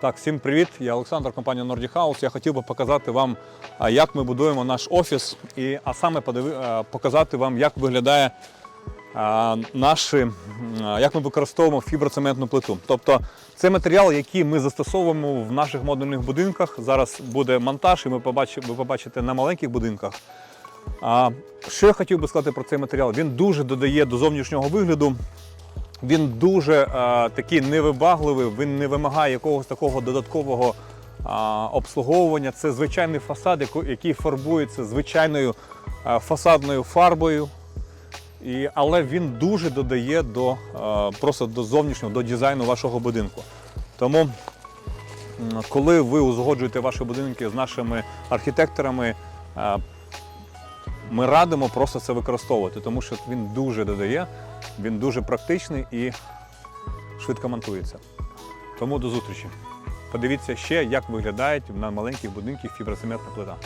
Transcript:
Так, всім привіт! Я Олександр, компанія Nordic House. Я хотів би показати вам, як ми будуємо наш офіс, і, а саме показати вам, як виглядає наші, як ми використовуємо фіброцементну плиту. Тобто це матеріал, який ми застосовуємо в наших модульних будинках. Зараз буде монтаж, і ми побачите, ви побачите на маленьких будинках. А, що я хотів би сказати про цей матеріал? Він дуже додає до зовнішнього вигляду. Він дуже е, такий невибагливий, він не вимагає якогось такого додаткового е, обслуговування. Це звичайний фасад, який фарбується звичайною е, фасадною фарбою. І, але він дуже додає до, е, просто до зовнішнього, до дизайну вашого будинку. Тому, коли ви узгоджуєте ваші будинки з нашими архітекторами, е, ми радимо просто це використовувати, тому що він дуже додає, він дуже практичний і швидко монтується. Тому до зустрічі. Подивіться ще, як виглядають на маленьких будинках фіброцементна плита.